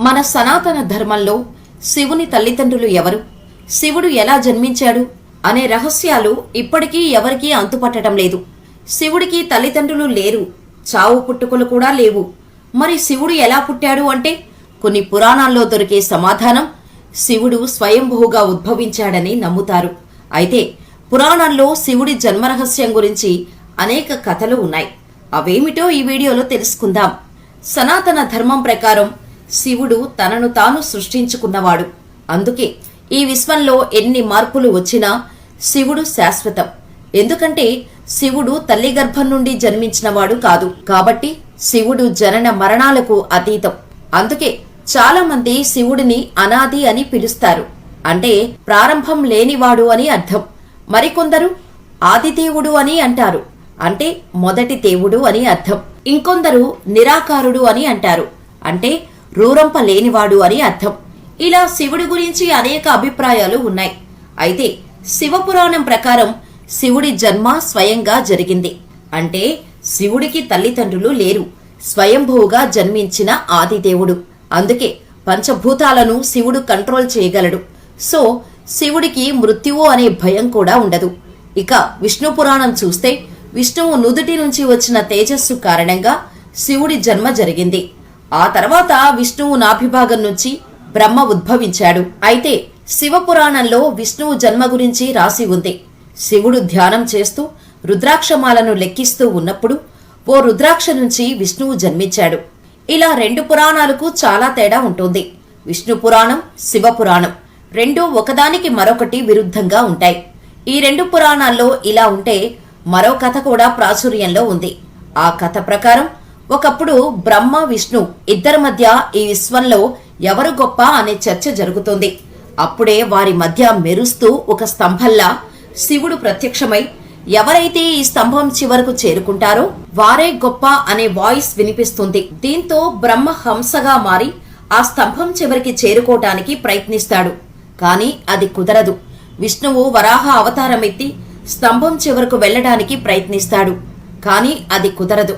మన సనాతన ధర్మంలో శివుని తల్లిదండ్రులు ఎవరు? శివుడు ఎలా జన్మించాడు? అనే రహస్యాలు ఇప్పటికీ ఎవరికీ అంతుపట్టడం లేదు. శివుడికి తల్లిదండ్రులు లేరు. చావు పుట్టుకలు కూడా లేవు. మరి శివుడు ఎలా పుట్టాడు అంటే కొన్ని పురాణాల్లో దొరికే సమాధానం శివుడు స్వయంభూగా ఉద్భవించాడని నమ్ముతారు. అయితే పురాణాల్లో శివుడి జన్మరహస్యం గురించి అనేక కథలు ఉన్నాయి. అవేమిటో ఈ వీడియోలో తెలుసుకుందాం. సనాతన ధర్మం ప్రకారం శివుడు తనను తాను సృష్టించుకున్నవాడు. అందుకే ఈ విశ్వంలో ఎన్ని మార్పులు వచ్చినా శివుడు శాశ్వతం. ఎందుకంటే శివుడు తల్లి గర్భం నుండి జన్మించినవాడు కాదు. కాబట్టి శివుడు జనన మరణాలకు అతీతం. అందుకే చాలామంది శివుడిని అనాది అని పిలుస్తారు. అంటే ప్రారంభం లేనివాడు అని అర్థం. మరికొందరు ఆదిదేవుడు అని అంటారు. అంటే మొదటి దేవుడు అని అర్థం. ఇంకొందరు నిరాకారుడు అని అంటారు. అంటే రూరంప లేనివాడు అని అర్థం. ఇలా శివుడి గురించి అనేక అభిప్రాయాలు ఉన్నాయి. అయితే శివపురాణం ప్రకారం శివుడి జన్మ స్వయంగా జరిగింది. అంటే శివుడికి తల్లిదండ్రులు లేరు. స్వయంభూగా జన్మించిన ఆదిదేవుడు. అందుకే పంచభూతాలను శివుడు కంట్రోల్ చేయగలడు. సో శివుడికి మృత్యువు అనే భయం కూడా ఉండదు. ఇక విష్ణు పురాణం చూస్తే విష్ణువు నుదుటి నుంచి వచ్చిన తేజస్సు కారణంగా శివుడి జన్మ జరిగింది. ఆ తర్వాత విష్ణువు నాభిభాగం నుంచి బ్రహ్మ ఉద్భవించాడు. అయితే శివపురాణంలో విష్ణువు జన్మ గురించి రాసి ఉంది. శివుడు ధ్యానం చేస్తూ రుద్రాక్షమాలను లెక్కిస్తూ ఉన్నప్పుడు ఓ రుద్రాక్ష నుంచి విష్ణువు జన్మించాడు. ఇలా రెండు పురాణాలకు చాలా తేడా ఉంటుంది. విష్ణు పురాణం శివపురాణం రెండూ ఒకదానికి మరొకటి విరుద్ధంగా ఉంటాయి. ఈ రెండు పురాణాల్లో ఇలా ఉంటే మరో కథ కూడా ప్రాచుర్యంలో ఉంది. ఆ కథ ప్రకారం ఒకప్పుడు బ్రహ్మ విష్ణు ఇద్దరి మధ్య ఈ విశ్వంలో ఎవరు గొప్ప అనే చర్చ జరుగుతుంది. అప్పుడే వారి మధ్య మెరుస్తూ ఒక స్తంభంలా శివుడు ప్రత్యక్షమై ఎవరైతే ఈ స్తంభం చివరకు చేరుకుంటారో వారే గొప్ప అనే వాయిస్ వినిపిస్తుంది. దీంతో బ్రహ్మ హంసగా మారి ఆ స్తంభం చివరికి చేరుకోవటానికి ప్రయత్నిస్తాడు. కాని అది కుదరదు. విష్ణువు వరాహ అవతారమెత్తి స్తంభం చివరకు వెళ్ళడానికి ప్రయత్నిస్తాడు. కాని అది కుదరదు.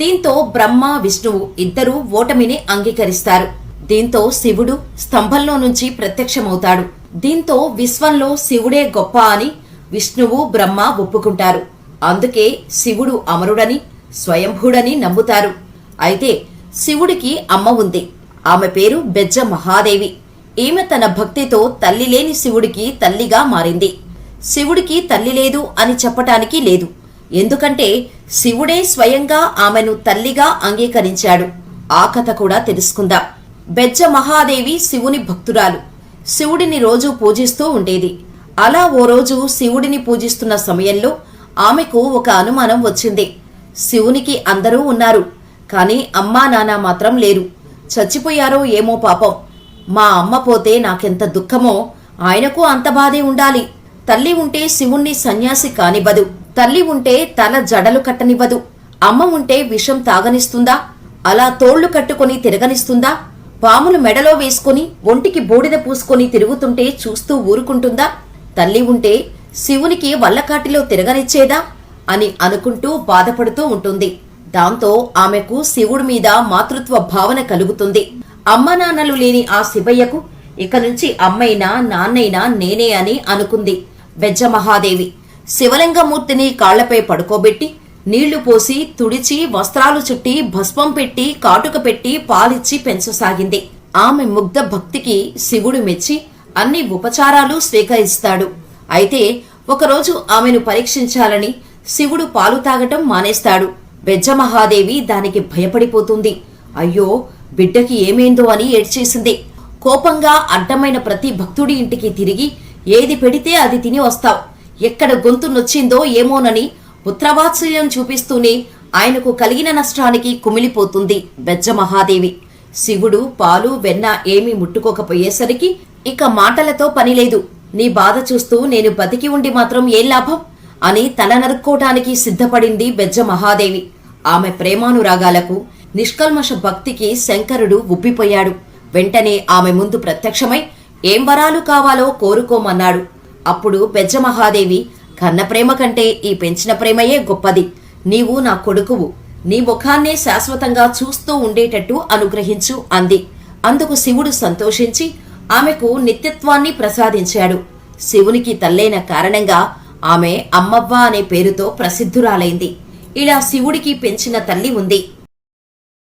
దీంతో బ్రహ్మ విష్ణువు ఇద్దరూ ఓటమిని అంగీకరిస్తారు. దీంతో శివుడు స్తంభంలో నుంచి ప్రత్యక్షమవుతాడు. దీంతో విశ్వంలో శివుడే గొప్ప అని విష్ణువు బ్రహ్మ ఒప్పుకుంటారు. అందుకే శివుడు అమరుడని స్వయంభుడని నమ్ముతారు. అయితే శివుడికి అమ్మ ఉంది. ఆమె పేరు బెజ్జ మహాదేవి. ఈమె తన భక్తితో తల్లి లేని శివుడికి తల్లిగా మారింది. శివుడికి తల్లి లేదు అని చెప్పటానికి లేదు. ఎందుకంటే శివుడే స్వయంగా ఆమెను తల్లిగా అంగీకరించాడు. ఆ కథ కూడా తెలుసుకుందాం. బెజ్జ మహాదేవి శివుని భక్తురాలు. శివుడిని రోజు పూజిస్తూ ఉండేది. అలా ఓ రోజు శివుడిని పూజిస్తున్న సమయంలో ఆమెకు ఒక అనుమానం వచ్చింది. శివునికి అందరూ ఉన్నారు కాని అమ్మా నాన్న మాత్రం లేరు. చచ్చిపోయారో ఏమో పాపం. మా అమ్మ పోతే నాకెంత దుఃఖమో ఆయనకు అంత బాధే ఉండాలి. తల్లి ఉంటే శివుణ్ణి సన్యాసి కానివ్వదు. తల్లి ఉంటే తల జడలు కట్టనివ్వదు. అమ్మ ఉంటే విషం తాగనిస్తుందా? అలా తోళ్ళు కట్టుకొని తిరగనిస్తుందా? పాములు మెడలో వేసుకొని ఒంటికి బూడిద పూసుకొని తిరుగుతుంటే చూస్తూ ఊరుకుంటుందా? తల్లి ఉంటే శివునికి వల్లకాటిలో తిరగనిచ్చేదా? అని అనుకుంటూ బాధపడుతూ ఉంటుంది. దాంతో ఆమెకు శివుడి మీద మాతృత్వ భావన కలుగుతుంది. అమ్మ నాన్నలు లేని ఆ శివయ్యకు ఇక నుంచి అమ్మైనా నాన్నైనా నేనే అని అనుకుంది వెజ్జ మహాదేవి శివలింగమూర్తిని కాళ్ళపై పడుకోబెట్టి నీళ్ళు పోసి తుడిచి వస్త్రాలు చుట్టి భస్మం పెట్టి కాటుక పెట్టి పాలిచ్చి పెంచసాగింది. ఆమె ముగ్ధ భక్తికి శివుడు మెచ్చి అన్ని ఉపచారాలు స్వీకరిస్తాడు. అయితే ఒకరోజు ఆమెను పరీక్షించాలని శివుడు పాలు తాగటం మానేస్తాడు. బెజ్జమహాదేవి దానికి భయపడిపోతుంది. అయ్యో బిడ్డకి ఏమైందో అని ఏడ్చేసింది. కోపంగా అడ్డమైన ప్రతి భక్తుడి ఇంటికి తిరిగి ఏది పెడితే అది తిని వస్తావు. ఎక్కడ గొంతు నొచ్చిందో ఏమోనని పుత్రవాత్సల్యం చూపిస్తూనే ఆయనకు కలిగిన నష్టానికి కుమిలిపోతుంది బెజ్జమహాదేవి. శివుడు పాలు వెన్న ఏమీ ముట్టుకోకపోయేసరికి ఇక మాటలతో పనిలేదు. నీ బాధ చూస్తూ నేను బతికి ఉండి మాత్రం ఏం లాభం? అని తల నరుక్కోటానికి సిద్ధపడింది బెజ్జ మహాదేవి ఆమె ప్రేమానురాగాలకు నిష్కల్మష భక్తికి శంకరుడు ఉబ్బిపోయాడు. వెంటనే ఆమె ముందు ప్రత్యక్షమై ఏం వరాలు కావాలో కోరుకోమన్నాడు. అప్పుడు పెద్ద మహాదేవి కన్న ప్రేమ కంటే ఈ పెంచిన ప్రేమయే గొప్పది. నీవు నా కొడుకువు. నీ ముఖాన్నే శాశ్వతంగా చూస్తూ ఉండేటట్టు అనుగ్రహించు అంది. అందుకు శివుడు సంతోషించి ఆమెకు నిత్యత్వాన్ని ప్రసాదించాడు. శివునికి తల్లైన కారణంగా ఆమె అమ్మవ్వ అనే పేరుతో ప్రసిద్ధురాలైంది. ఇలా శివుడికి పెంచిన తల్లి ఉంది.